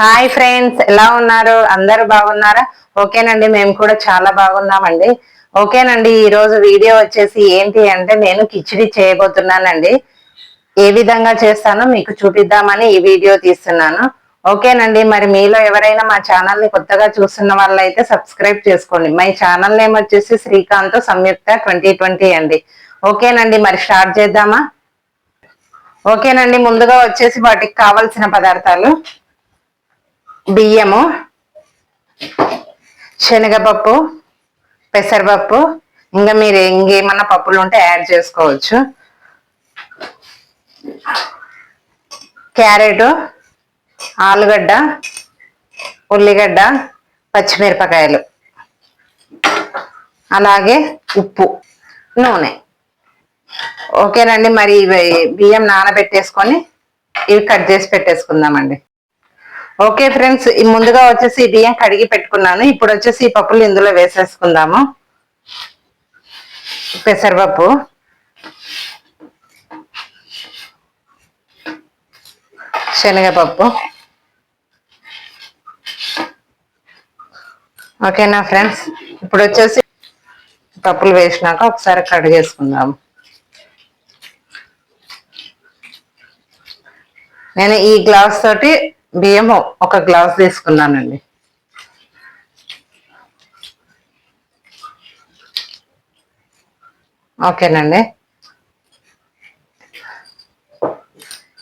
Hi friends ఎలా ఉన్నారు? అందరు బాగున్నారా? ఓకేనండి మేము కూడా చాలా బాగున్నామండి. ఓకేనండి ఈ రోజు వీడియో వచ్చేసి ఏంటి అంటే నేను కిచిడి చేయబోతున్నానండి. ఏ విధంగా చేస్తానో మీకు చూపిద్దామని ఈ వీడియో తీస్తున్నాను. ఓకేనండి మరి మీలో ఎవరైనా మా ఛానల్ని కొత్తగా చూస్తున్న వాళ్ళైతే సబ్స్క్రైబ్ చేసుకోండి. మై ఛానల్ నేమ్ వచ్చేసి శ్రీకాంత్ సంయుక్త ట్వంటీ ట్వంటీ అండి. ఓకేనండి మరి స్టార్ట్ చేద్దామా? ఓకేనండి ముందుగా వచ్చేసి వాటికి కావలసిన పదార్థాలు. బియ్యము శనగపప్పు పెసరపప్పు ఇంకా మీరు ఇంకేమన్నా పప్పులు ఉంటే యాడ్ చేసుకోవచ్చు. క్యారెట్ ఆలుగడ్డ ఉల్లిగడ్డ పచ్చిమిరపకాయలు. అలాగే ఉప్పు నూనె. ఓకేనండి మరి ఇవి బియ్యం నానబెట్టేసుకొని ఇవి కట్ చేసి పెట్టేసుకుందామండి. ఓకే ఫ్రెండ్స్ ఈ ముందుగా వచ్చేసి బియ్యం కడిగి పెట్టుకున్నాను. ఇప్పుడు వచ్చేసి ఈ పప్పులు ఇందులో వేసేసుకుందాము. పెసరపప్పు. శనగపప్పు. ఓకేనా ఫ్రెండ్స్? ఇప్పుడు వచ్చేసి పప్పులు వేసినాక ఒకసారి కడిగేసుకుందాము నేను ఈ గ్లాస్ తోటి బియ్యం ఒక గ్లాస్ తీసుకున్నానండి. ఓకేనండి.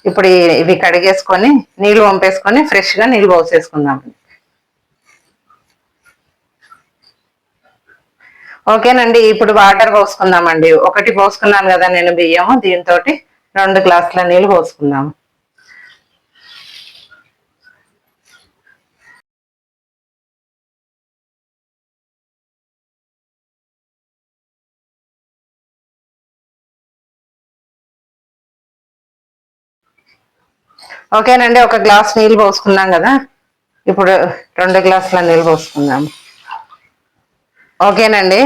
ఇప్పుడు ఇవి కడిగేసుకొని నీళ్ళు పంపేసుకొని ఫ్రెష్గా నీళ్ళు పోసేసుకుందామండి ఓకేనండి ఇప్పుడు వాటర్ పోసుకుందామండి. ఒకటి పోసుకున్నాను కదా నేను బియ్యము దీంతో రెండు గ్లాసుల నీళ్ళు పోసుకుందాము ఓకేనండి ఒక గ్లాస్ నీళ్ళు పోసుకున్నాం కదా. ఇప్పుడు రెండు గ్లాసుల నీళ్ళు పోసుకుందాం. ఓకేనండి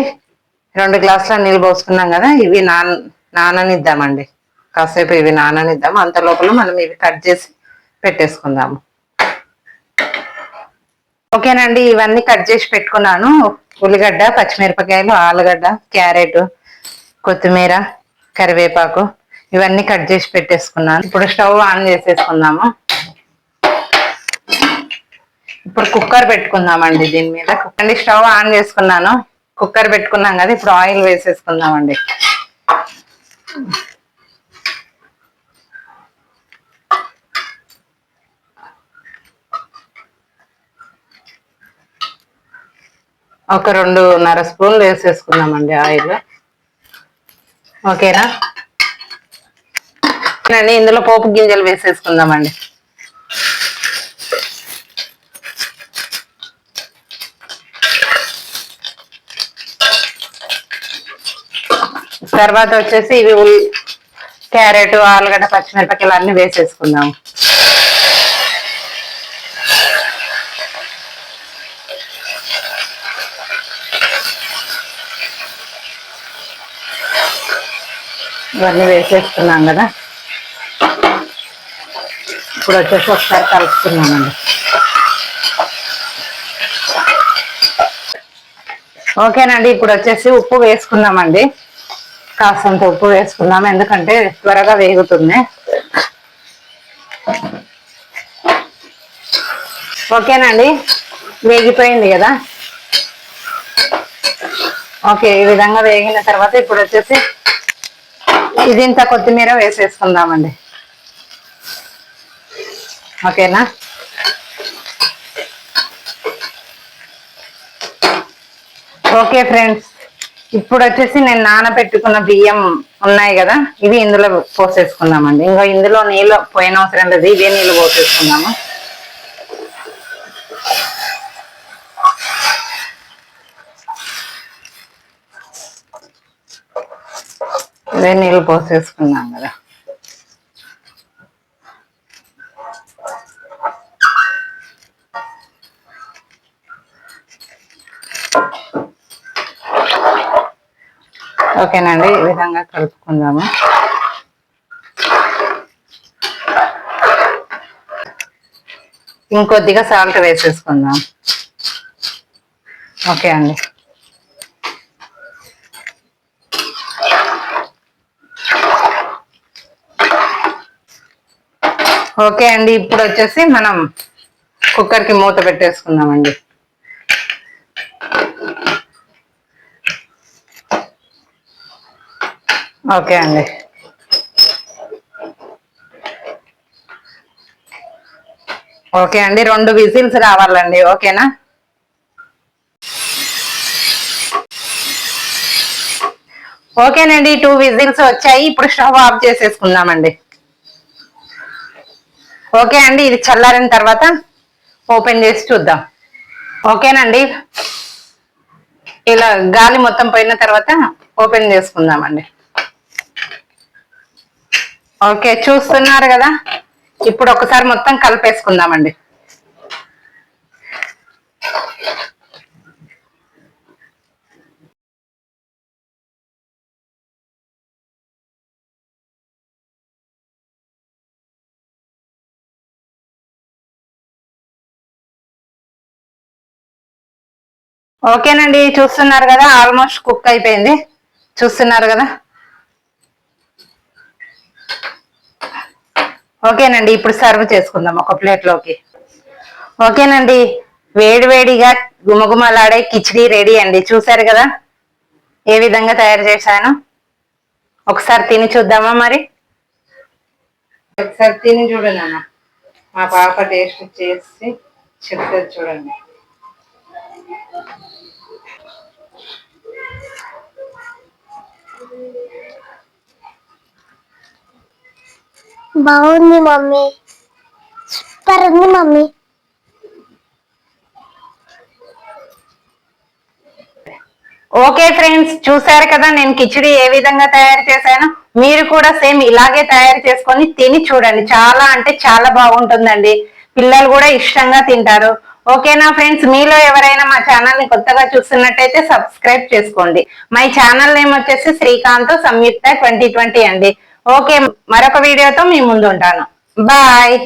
రెండు గ్లాసుల నీళ్ళు పోసుకున్నాం కదా ఇవి నాన్ నాననిద్దామండి. కాసేపు ఇవి నాననిద్దాం అంత లోపల మనం ఇవి కట్ చేసి పెట్టేసుకుందాము. ఓకేనండి ఇవన్నీ కట్ చేసి పెట్టుకున్నాను. ఉల్లిగడ్డ పచ్చిమిరపకాయలు ఆలుగడ్డ క్యారెట్ కొత్తిమీర కరివేపాకు ఇవన్నీ కట్ చేసి పెట్టేసుకున్నాను. ఇప్పుడు స్టవ్ ఆన్ చేసేసుకుందాము. ఇప్పుడు కుక్కర్ పెట్టుకుందామండి దీని మీద. అండి స్టవ్ ఆన్ చేసుకున్నాను. కుక్కర్ పెట్టుకున్నాం కదా ఇప్పుడు ఆయిల్ వేసేసుకుందామండి. ఒక రెండున్నర స్పూన్లు వేసేసుకుందామండి ఆయిల్. ఓకేనా? అండి ఇందులో పోపు గింజలు వేసేసుకుందామండి. తర్వాత వచ్చేసి ఇవి ఉల్ క్యారెట్ ఆలుగడ్డ పచ్చిమిరపకాయలు అన్ని వేసేసుకుందాం. ఇవన్నీ వేసేసుకున్నాం కదా. ఇప్పుడు వచ్చేసి ఒకసారి కలుపుతున్నామండి ఓకేనండి ఇప్పుడు వచ్చేసి ఉప్పు వేసుకున్నామండి కాసంత ఉప్పు వేసుకున్నాము ఎందుకంటే త్వరగా వేగుతుంది. ఓకేనండి వేగిపోయింది కదా? ఓకే ఈ విధంగా వేగిన తర్వాత ఇప్పుడు వచ్చేసి ఇది ఇంత కొత్తిమీర వేసేసుకుందామండి. ఓకేనా? ఓకే ఫ్రెండ్స్ ఇప్పుడు వచ్చేసి నేను నానబెట్టుకున్న బియ్యం ఉన్నాయి కదా ఇవి ఇందులో పోసేసుకుందామండి. ఇంకా ఇందులో నీళ్ళు పోయిన అవసరం లేదు ఇవే నీళ్ళు పోసేసుకుందాము. ఇవే నీళ్ళు పోసేసుకున్నాం కదా. ఓకేనండి ఈ విధంగా కలుపుకుందాము. ఇంకొద్దిగా సాల్ట్ వేసేసుకుందాం. ఓకే అండి. ఓకే అండి ఇప్పుడు వచ్చేసి మనం కుక్కర్కి మూత పెట్టేసుకుందామండి. ఓకే అండి. ఓకే అండి రెండు విజిల్స్ రావాలండి ఓకేనా? ఓకేనండి టూ విజిల్స్ వచ్చాయి ఇప్పుడు స్టవ్ ఆఫ్ చేసేసుకుందామండి. ఓకే అండి ఇది చల్లారిన తర్వాత ఓపెన్ చేసి చూద్దాం. ఓకేనండి ఇలా గాలి మొత్తం పోయిన తర్వాత ఓపెన్ చేసుకుందామండి. ఓకే చూస్తున్నారు కదా? ఇప్పుడు ఒకసారి మొత్తం కలిపేసుకుందామండి. ఓకేనండి చూస్తున్నారు కదా? ఆల్మోస్ట్ కుక్ అయిపోయింది. చూస్తున్నారు కదా? ఓకేనండి ఇప్పుడు సర్వ్ చేసుకుందాం ఒక ప్లేట్లోకి ఓకేనండి వేడివేడిగా గుమగుమలాడే కిచిడి రెడీ అండి. చూసారు కదా? ఏ విధంగా తయారు చేశాను? ఒకసారి తిని చూద్దామా మరి? ఒకసారి తిని చూడండి అన్న మా పాప టేస్ట్ చేసి చెప్తుంది చూడండి. బాగుంది మమ్మీ. సూపర్ ఉంది మమ్మీ. ఓకే ఫ్రెండ్స్ చూసారు కదా నేను కిచిడి ఏ విధంగా తయారు చేశాను? మీరు కూడా సేమ్ ఇలాగే తయారు చేసుకొని తిని చూడండి. చాలా అంటే చాలా బాగుంటుందండి. పిల్లలు కూడా ఇష్టంగా తింటారు. ఓకేనా ఫ్రెండ్స్ మీలో ఎవరైనా మా ఛానల్ని కొత్తగా చూస్తున్నట్టయితే సబ్స్క్రైబ్ చేసుకోండి. మై ఛానల్ నేమ్ వచ్చేసి శ్రీకాంత్ సంయుక్త ట్వంటీ ట్వంటీ అండి. ఓకే మరొక వీడియోతో మీ ముందు ఉంటాను బాయ్.